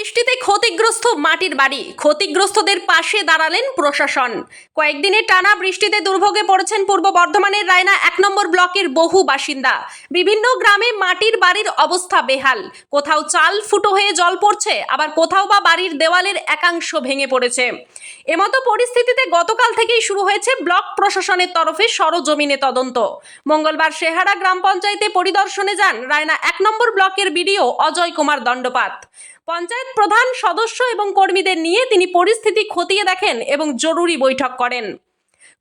বৃষ্টিতে ক্ষতিগ্রস্ত মাটির বাড়ি। ক্ষতিগ্রস্তদের পাশে দাঁড়ালেন প্রশাসন। কয়েকদিনের টানা বৃষ্টিতে দুর্ভোগে পড়েছেন পূর্ব বর্ধমানের রায়না এক নম্বর ব্লকের বহু বাসিন্দা। বিভিন্ন গ্রামে মাটির বাড়ির অবস্থা বেহাল। কোথাও চাল ফুটো হয়ে জল পড়ছে, আবার কোথাও বা বাড়ির দেওয়ালের একাংশ ভেঙে পড়েছে। এমতো পরিস্থিতিতে গতকাল থেকেই শুরু হয়েছে ব্লক প্রশাসনের তরফে সরজমিনে তদন্ত। মঙ্গলবার শেহারা গ্রাম পঞ্চায়েতে পরিদর্শনে যান রায়না এক নম্বর ব্লকের বিডিও অজয় কুমার দণ্ডপাত। পঞ্চায়েত প্রধান সদস্য এবং কর্মীদের নিয়ে তিনি পরিস্থিতি খতিয়ে দেখেন এবং জরুরি বৈঠক করেন।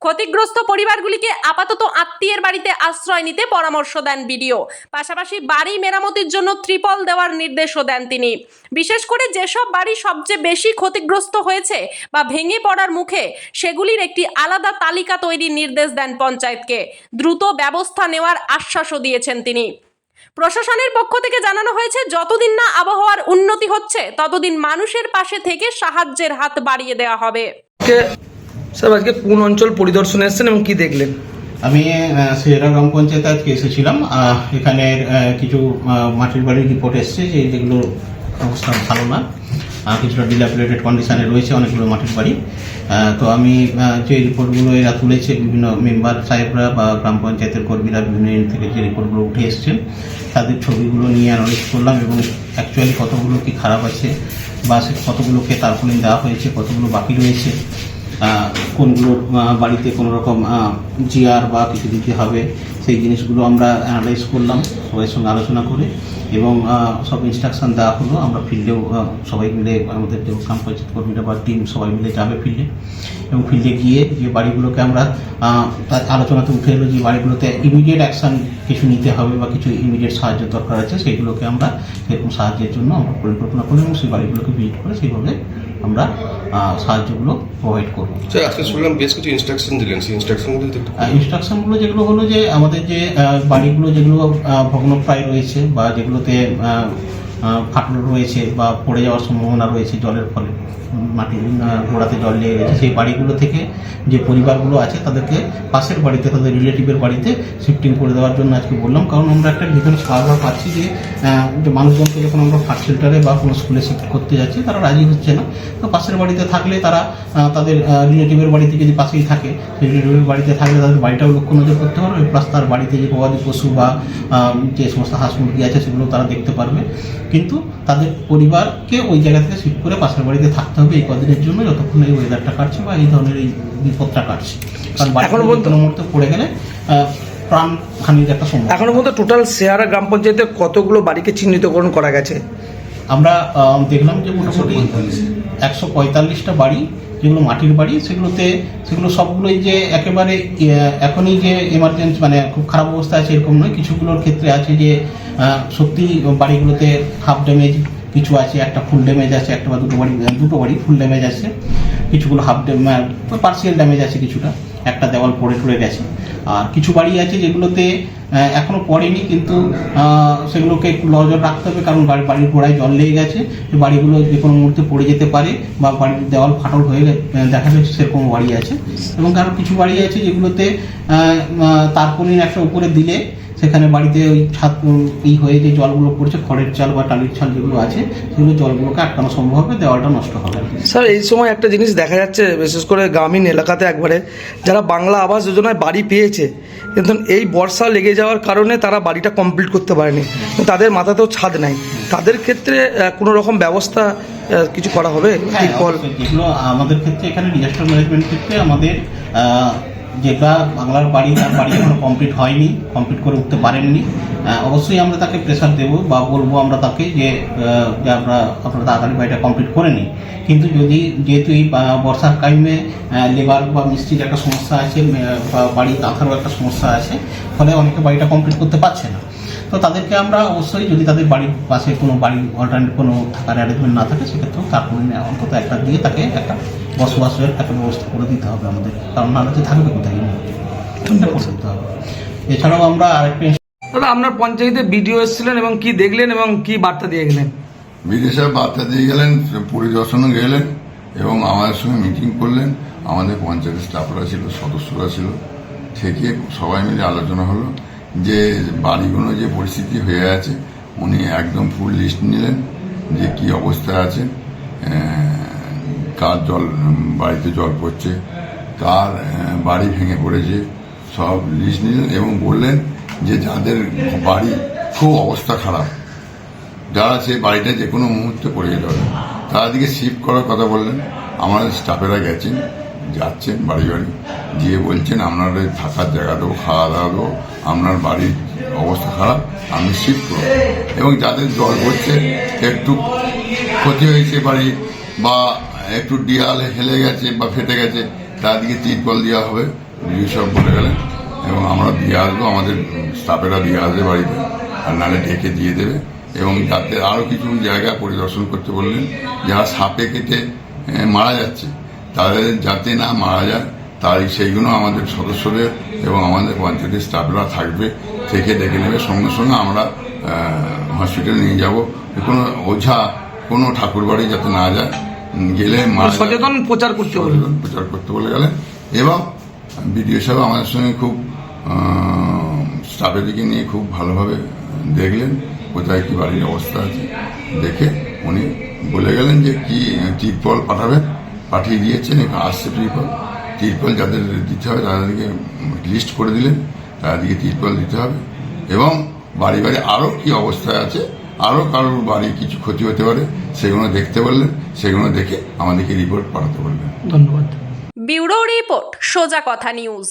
ক্ষতিগ্রস্ত পরিবারগুলিকে আপাতত আত্মীয়ের বাড়িতে আশ্রয় নিতে পরামর্শ দেন বিডিও। পাশাপাশি বাড়ি মেরামতির জন্য ত্রিপল দেওয়ার নির্দেশও দেন তিনি। বিশেষ করে যেসব বাড়ি সবচেয়ে বেশি ক্ষতিগ্রস্ত হয়েছে বা ভেঙে পড়ার মুখে, সেগুলির একটি আলাদা তালিকা তৈরির নির্দেশ দেন পঞ্চায়েতকে। দ্রুত ব্যবস্থা নেওয়ার আশ্বাসও দিয়েছেন তিনি। প্রশাসনের পক্ষ থেকে জানানো হয়েছে যতদিন না আবহাওয়ার উন্নতি হচ্ছে ততদিন মানুষের পাশে থেকে সাহায্যের হাত বাড়িয়ে দেওয়া হবে। স্যার আজকে কোন অঞ্চল পরিদর্শনে এসেছেন এবং কি দেখলেন? আমি সিয়েরা গ্রাম পঞ্চায়েত আজকে এসেছিলাম। আহ, এখানের আহ, কিছু আহ, মাটির বাড়ির রিপোর্ট এসছে যে যেগুলো অবস্থা ভালো না। কিছুটা ডিলাপিলেটেড কন্ডিশনে রয়েছে, অনেকগুলো মাটির বাড়ি। তো আমি যে রিপোর্টগুলো এরা তুলেছে, বিভিন্ন মেম্বার সাহেবরা বা গ্রাম পঞ্চায়েতের কর্মীরা বিভিন্ন ইউনিট থেকে যে রিপোর্টগুলো উঠে এসছেন তাদের ছবিগুলো নিয়ে অ্যানালাইজ করলাম এবং অ্যাকচুয়ালি কতগুলো কি খারাপ আছে বা সে কতগুলোকে তারপরে দেওয়া হয়েছে, কতগুলো বাকি রয়েছে কোনগুলো বাড়িতে কোনো রকম বা কিছু দিতে হবে সেই জিনিসগুলো আমরা অ্যানালাইজ করলাম সবাই সঙ্গে আলোচনা করে এবং সব ইনস্ট্রাকশন দেওয়া হলো। আমরা ফিল্ডেও সবাই মিলে আমাদের যে গ্রাম পঞ্চায়েত কর্মীরা বা টিম সবাই মিলে যাবে ফিল্ডে এবং ফিল্ডে গিয়ে যে বাড়িগুলোকে আমরা তার আলোচনাতে উঠে এলো যে বাড়িগুলোতে ইমিডিয়েট অ্যাকশন কিছু নিতে হবে বা কিছু ইমিডিয়েট সাহায্য দরকার আছে সেইগুলোকে আমরা সেরকম সাহায্যের জন্য আমরা পরিকল্পনা করি এবং সেই বাড়িগুলোকে ভিজিট করে সেইভাবে আমরা সাহায্যগুলো প্রোভাইড করব। আজকে শুনলাম বেশ কিছু ইনস্ট্রাকশন দিলেন। সেই ইনস্ট্রাকশনগুলো ইনস্ট্রাকশনগুলো যেগুলো হলো যে আমাদের যে আহ, বাড়িগুলো যেগুলো ভগ্নপ্রায় রয়েছে বা যেগুলোতে ফাটল রয়েছে বা পড়ে যাওয়ার সম্ভাবনা রয়েছে জলের ফলে। মাটির গোড়াতে জল লেগে গেছে। সেই বাড়িগুলো থেকে যে পরিবারগুলো আছে, তাদেরকে পাশের বাড়িতে, তাদের রিলেটিভের বাড়িতে শিফটিং করে দেওয়ার জন্য আজকে বললাম। কারণ আমরা একটা ভিতরে বারবার পাচ্ছি যে মানুষজনকে যখন আমরা ফার্স্ট শেল্টারে বা কোনো স্কুলে শিফট করতে যাচ্ছি, তারা রাজি হচ্ছে না। তো পাশের বাড়িতে থাকলে তারা তাদের রিলেটিভের বাড়িতে যদি পাশেই থাকে, সেই রিলেটিভের বাড়িতে থাকলে তাদের বাড়িটাও লক্ষ্য নজর করতে পারবে। প্লাস তার বাড়িতে যে গবাদি পশু বা যে সমস্ত হাঁস মুরগি আছে, সেগুলো তারা দেখতে পারবে। কিন্তু তাদের পরিবারকে ওই জায়গা থেকে শিফট করে পাশের বাড়িতে থাকতে হবে। এই কদিনের জন্য যতক্ষণ এই ওয়েদারটা কাটছে বা এই ধরনের এই বিপদটা কাটছে। কারণ পর্যন্ত- কোনো মুহূর্তে পড়ে গেলে প্রাণ হানির একটা সম্ভব এখনও পর্যন্ত টোটাল শেয়ারা গ্রাম পঞ্চায়েতে কতগুলো বাড়িকে চিহ্নিতকরণ করা গেছে? আমরা দেখলাম যে মোটামুটি একশো পঁয়তাল্লিশটা বাড়ি যেগুলো মাটির বাড়ি, সেগুলোতে, সেগুলো সবগুলোই যে একেবারে এখনই যে এমার্জেন্সি মানে খুব খারাপ অবস্থা আছে এরকম নয়। কিছুগুলোর ক্ষেত্রে আছে যে সত্যি বাড়িগুলোতে হাফ ড্যামেজ কিছু আছে, একটা ফুল ড্যামেজ আছে, একটা বা দুটো বাড়ি দুটো বাড়ি ফুল ড্যামেজ আছে। কিছুগুলো হাফ ড্যামেজ পার্সিয়াল ড্যামেজ আছে কিছুটা। একটা দেওয়াল পড়ে টড়ে গেছে। আর কিছু বাড়ি আছে যেগুলোতে আহ, এখনও পড়েনি কিন্তু সেগুলোকে একটু নজর রাখতে হবে কারণ বাড়ির বাড়ির গোড়ায় জল লেগে গেছে। বাড়িগুলো যে কোনো মুহূর্তে পড়ে যেতে পারে বা বাড়ির দেওয়াল ফাটল হয়ে দেখা যাচ্ছে সেরকম বাড়ি আছে। এবং কারও কিছু বাড়ি আছে যেগুলোতে তারপরে একটা উপরে দিলে সেখানে বাড়িতে ওই ছাদ ই হয়ে যে জলগুলো পড়ছে খড়ের চাল বা টালির চাল যেগুলো আছে সেগুলো জলগুলোকে আটকানো সম্ভব হবে দেওয়ালটা নষ্ট হবে। স্যার এই সময় একটা জিনিস দেখা যাচ্ছে বিশেষ করে গ্রামীণ এলাকাতে একবারে যারা বাংলা আবাস যোজনায় বাড়ি পেয়েছে কিন্তু এই বর্ষা লেগে যাওয়ার কারণে তারা বাড়িটা কমপ্লিট করতে পারেনি। তাদের মাথাতেও ছাদ নাই। তাদের ক্ষেত্রে কোনো রকম ব্যবস্থা কিছু করা হবে? হ্যাঁ যেগুলো আমাদের ক্ষেত্রে এখানে ডিজাস্টার ম্যানেজমেন্ট ক্ষেত্রে আমাদের যেটা বাংলার বাড়ি, তার বাড়ি এখনও কমপ্লিট হয়নি কমপ্লিট করে উঠতে পারেননি। অবশ্যই আমরা তাকে প্রেশার দেবো বা বলব আমরা তাকে যে আমরা আপনারা তাড়াতাড়ি বাড়িটা কমপ্লিট করে নিই কিন্তু যদি যেহেতু এই বর্ষার টাইমে লেবার বা মিস্ত্রির একটা সমস্যা আছে বা বাড়ি কাঁথারও একটা সমস্যা আছে, ফলে অনেকে বাড়িটা কমপ্লিট করতে পারছে না। তো তাদেরকে আমরা অবশ্যই যদি তাদের বাড়ির পাশে কোনো বাড়ি অল্টারনেট কোনো থাকার অ্যারেঞ্জমেন্ট না থাকে, সেক্ষেত্রেও তারপরে অন্তত একটা দিয়ে তাকে একটা বসবাসের একটা ব্যবস্থা করে দিতে হবে আমাদের। কারণ নাহলে তো থাকবে কোথায়? এই মুহূর্তে? এটা করে দিতে হবে। এছাড়াও আমরা আরেকটা দাদা আপনার পঞ্চায়েতে বিডিও এসেছিলেন এবং কি দেখলেন এবং কি বার্তা দিয়ে গেলেন? বিদেশে বার্তা দিয়ে গেলেন পরিদর্শনে গেলেন এবং আমাদের সঙ্গে মিটিং করলেন। আমাদের পঞ্চায়েতের স্টাফরা ছিল সদস্যরা ছিল। থেকে সবাই মিলে আলোচনা হলো যে বাড়িগুলো যে পরিস্থিতি হয়ে আছে উনি একদম ফুল লিস্ট নিলেন যে কি অবস্থায় আছে। কার জল বাড়িতে জল পড়ছে কার বাড়ি ভেঙে পড়েছে, সব লিস্ট নিলেন এবং বললেন যে যাদের বাড়ি খুব অবস্থা খারাপ, যারা সেই বাড়িটা যে কোনো মুহূর্তে পড়ে যেতে পারে তারা দিকে শিফট করার কথা বললেন, আমাদের স্টাফেরা গেছেন, যাচ্ছেন বাড়ি বাড়ি, গিয়ে বলছেন, আপনাদের থাকার জায়গা দেবো, খাওয়া দাওয়া দেবো, আপনার বাড়ির অবস্থা খারাপ, আপনি শিফট করুন। এবং যাদের জল পড়ছে, একটু ক্ষতি হয়েছে বাড়ি বা একটু ডিয়ালে হেলে গেছে বা ফেটে গেছে তাদেরকে তিরপল দেওয়া হবে সব বলে গেলেন। এবং আমরা দিয়ে আসব, আমাদের স্টাফেরা দিয়ে আসবে বাড়িতে। আর নাহলে ডেকে দিয়ে দেবে। এবং যাতে আরও কিছু জায়গা পরিদর্শন করতে বললেন, যারা সাপে কেটে মারা যাচ্ছে, তাদের যাতে না মারা যায়, তাই সেইগুলো আমাদের সদস্যদের এবং আমাদের পঞ্চায়েতের স্টাফরা থাকবে, থেকে ডেকে নেবে। সঙ্গে সঙ্গে আমরা হসপিটালে নিয়ে যাব। কোনো ওঝা, কোনো ঠাকুর বাড়ি যাতে না যায় গেলে মারা সচেতন প্রচার করতে সচেতন প্রচার করতে বলে গেলেন এবং বিডিও সাহেব আমাদের সঙ্গে খুব স্টাফের দিকে নিয়ে খুব ভালোভাবে দেখলেন কোথায় কি বাড়ির অবস্থা আছে। দেখে উনি বলে গেলেন যে কি টিরপল পাঠাবেন পাঠিয়ে দিয়েছেন আসছে টিরপল টিরপল যাদের দিতে হবে তাদেরকে লিস্ট করে দিলেন তাদেরকে টিরপল দিতে হবে। এবং বাড়ি বাড়ি আরও কি অবস্থায় আছে আরও কারোর বাড়ি কিছু ক্ষতি হতে পারে সেগুলো দেখতে বললেন সেগুলো দেখে আমাদেরকে রিপোর্ট পাঠাতে বললেন ধন্যবাদ। ব্যুরো রিপোর্ট সোজা কথা নিউজ।